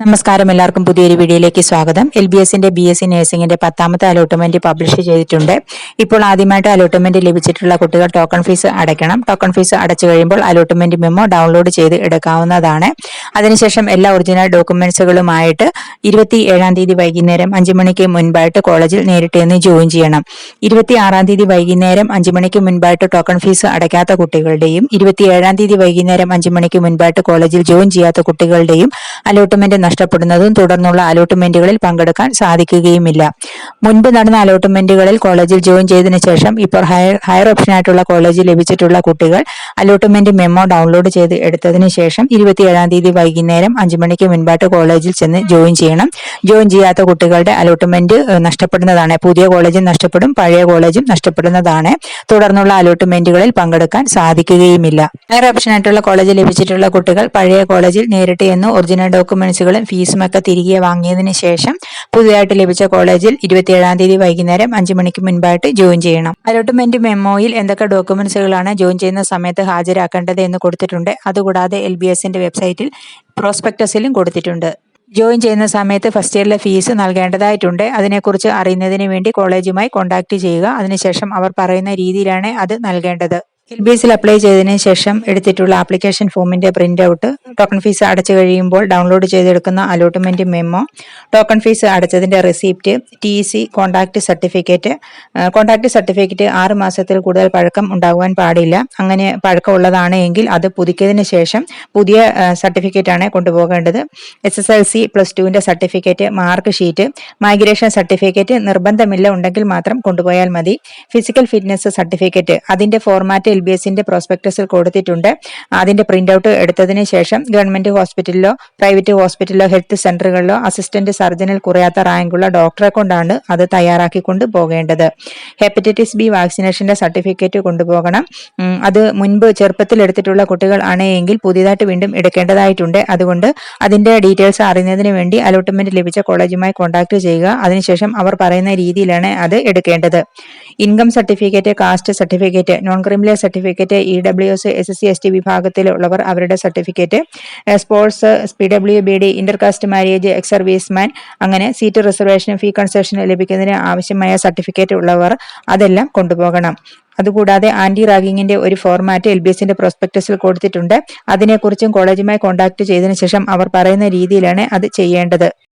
നമസ്കാരം. എല്ലാവർക്കും പുതിയൊരു വീഡിയോയിലേക്ക് സ്വാഗതം. എൽ ബി എസിന്റെ ബി എസ് സി നഴ്സിംഗിന്റെ പത്താമത്തെ അലോട്ട്മെന്റ് പബ്ലിഷ് ചെയ്തിട്ടുണ്ട്. ഇപ്പോൾ ആദ്യമായിട്ട് അലോട്ട്മെന്റ് ലഭിച്ചിട്ടുള്ള കുട്ടികൾ ടോക്കൺ ഫീസ് അടയ്ക്കണം. ടോക്കൺ ഫീസ് അടച്ചു കഴിയുമ്പോൾ അലോട്ട്മെന്റ് മെമ്മോ ഡൗൺലോഡ് ചെയ്ത് എടുക്കാവുന്നതാണ്. അതിനുശേഷം എല്ലാ ഒറിജിനൽ ഡോക്യുമെന്റ്സുകളുമായിട്ട് ഇരുപത്തി ഏഴാം തീയതി വൈകുന്നേരം അഞ്ചു മണിക്ക് മുൻപായിട്ട് കോളേജിൽ നേരിട്ട് എന്ന് ജോയിൻ ചെയ്യണം. ഇരുപത്തി ആറാം തീയതി വൈകുന്നേരം അഞ്ചു മണിക്ക് മുൻപായിട്ട് ടോക്കൺ ഫീസ് അടയ്ക്കാത്ത കുട്ടികളുടെയും ഇരുപത്തി ഏഴാം തീയതി വൈകുന്നേരം അഞ്ചു മണിക്ക് മുൻപായിട്ട് കോളേജിൽ ജോയിൻ ചെയ്യാത്ത കുട്ടികളുടെയും അലോട്ട്മെന്റ് നഷ്ടപ്പെടുന്നതും തുടർന്നുള്ള അലോട്ട്മെന്റുകളിൽ പങ്കെടുക്കാൻ സാധിക്കുകയുമില്ല. മുൻപ് നടന്ന അലോട്ട്മെന്റുകളിൽ കോളേജിൽ ജോയിൻ ചെയ്തതിനു ശേഷം ഇപ്പോൾ ഹയർ ഹയർ ഓപ്ഷനായിട്ടുള്ള കോളേജിൽ ലഭിച്ചിട്ടുള്ള കുട്ടികൾ അലോട്ട്മെന്റ് മെമ്മോ ഡൗൺലോഡ് ചെയ്ത് എടുത്തതിനു ശേഷം ഇരുപത്തിയേഴാം തീയതി വൈകുന്നേരം അഞ്ചു മണിക്ക് മുൻപായിട്ട് കോളേജിൽ ചെന്ന് ജോയിൻ ചെയ്യണം. ജോയിൻ ചെയ്യാത്ത കുട്ടികളുടെ അലോട്ട്മെന്റ് നഷ്ടപ്പെടുന്നതാണ്. പുതിയ കോളേജും നഷ്ടപ്പെടും പഴയ കോളേജും നഷ്ടപ്പെടുന്നതാണ്. തുടർന്നുള്ള അലോട്ട്മെന്റുകളിൽ പങ്കെടുക്കാൻ സാധിക്കുകയുമില്ല. ഹയർ ഓപ്ഷനായിട്ടുള്ള കോളേജിൽ ലഭിച്ചിട്ടുള്ള കുട്ടികൾ പഴയ കോളേജിൽ നേരിട്ട് എന്ന് ഒറിജിനൽ ഡോക്യുമെന്റ്സുകളും ഫീസും ഒക്കെ തിരികെ വാങ്ങിയതിന് ശേഷം പുതിയതായിട്ട് ലഭിച്ച കോളേജിൽ ഇരുപത്തിയേഴാം തീയതി വൈകുന്നേരം അഞ്ചു മണിക്ക് മുൻപായിട്ട് ജോയിൻ ചെയ്യണം. അലോട്ട്മെന്റ് മെമ്മോയിൽ എന്തൊക്കെ ഡോക്യുമെന്റ്സുകളാണ് ജോയിൻ ചെയ്യുന്ന സമയത്ത് ഹാജരാക്കേണ്ടത് എന്ന് കൊടുത്തിട്ടുണ്ട്. അതുകൂടാതെ എൽ ബി എസിന്റെ വെബ്സൈറ്റിൽ പ്രോസ്പെക്ടസിലും കൊടുത്തിട്ടുണ്ട്. ജോയിൻ ചെയ്യുന്ന സമയത്ത് ഫസ്റ്റ് ഇയറിലെ ഫീസ് നൽകേണ്ടതായിട്ടുണ്ട്. അതിനെക്കുറിച്ച് അറിയുന്നതിന് വേണ്ടി കോളേജുമായി കോൺടാക്ട് ചെയ്യുക. അതിനുശേഷം അവർ പറയുന്ന രീതിയിലാണ് അത് നൽകേണ്ടത്. എൽ ബി എസിൽ അപ്ലൈ ചെയ്തതിന് ശേഷം എടുത്തിട്ടുള്ള ആപ്ലിക്കേഷൻ ഫോമിന്റെ പ്രിന്റ് ഔട്ട് ടോക്കൺ ഫീസ് അടച്ചു കഴിയുമ്പോൾ ഡൗൺലോഡ് ചെയ്തെടുക്കുന്ന allotment memo token fees അടച്ചതിന്റെ receipt T C conduct certificate conduct certificate ആറ് മാസത്തിൽ കൂടുതൽ പഴക്കം ഉണ്ടാകുവാൻ പാടില്ല. അങ്ങനെ പഴക്കമുള്ളതാണ് എങ്കിൽ അത് പുതുക്കിയതിന് ശേഷം പുതിയ സർട്ടിഫിക്കറ്റ് ആണ് കൊണ്ടുപോകേണ്ടത്. S S L C plus ടുവിന്റെ certificate mark sheet migration certificate നിർബന്ധമില്ല ഉണ്ടെങ്കിൽ മാത്രം കൊണ്ടുപോയാൽ മതി. ഫിസിക്കൽ ഫിറ്റ്നസ് സർട്ടിഫിക്കറ്റ് അതിന്റെ ഫോർമാറ്റ് എൽ ബി പ്രോസ്പെക്ടസിൽ കൊടുത്തിട്ടുണ്ട്. അതിന്റെ പ്രിന്റ് ഔട്ട് എടുത്തതിന് ശേഷം ഗവൺമെന്റ് ഹോസ്പിറ്റലിലോ പ്രൈവറ്റ് ഹോസ്പിറ്റലിലോ ഹെൽത്ത് സെന്ററുകളിലോ അസിസ്റ്റന്റ് സർജനിൽ കുറയാത്ത റാങ്കുള്ള ഡോക്ടറെ കൊണ്ടാണ് അത് തയ്യാറാക്കിക്കൊണ്ട് പോകേണ്ടത്. ഹെപ്പറ്റൈറ്റിസ് ബി വാക്സിനേഷന്റെ സർട്ടിഫിക്കറ്റ് കൊണ്ടുപോകണം. അത് മുൻപ് ചെറുപ്പത്തിൽ എടുത്തിട്ടുള്ള കുട്ടികൾ ആണെങ്കിൽ പുതിയതായിട്ട് വീണ്ടും എടുക്കേണ്ടതായിട്ടുണ്ട്. അതുകൊണ്ട് അതിന്റെ ഡീറ്റെയിൽസ് അറിയുന്നതിന് വേണ്ടി അലോട്ട്മെന്റ് ലഭിച്ച കോളേജുമായി കോൺടാക്ട് ചെയ്യുക. അതിനുശേഷം അവർ പറയുന്ന രീതിയിലാണ് അത് എടുക്കേണ്ടത്. Income certificate caste certificate non criminal certificate E W S S C S T വിഭാഗത്തിലുള്ളവർ അവരുടെ certificate sports P W B D intercaste marriage ex serviceman അങ്ങനെ സീറ്റ് റിസർവേഷൻ ഫീ കൺസെഷൻ ലഭിക്കുന്നതിന് ആവശ്യമായ സർട്ടിഫിക്കറ്റ് ഉള്ളവർ അതെല്ലാം കൊണ്ടുപോകണം. അതുകൂടാതെ ആന്റി റാഗിങ്ങിന്റെ ഒരു ഫോർമാറ്റ് എൽ ബി എസിന്റെ പ്രോസ്പെക്ടസിൽ കൊടുത്തിട്ടുണ്ട്. അതിനെക്കുറിച്ചും കോളേജുമായി കോൺടാക്ട് ചെയ്തതിനു ശേഷം അവർ പറയുന്ന രീതിയിലാണ് അത് ചെയ്യേണ്ടത്.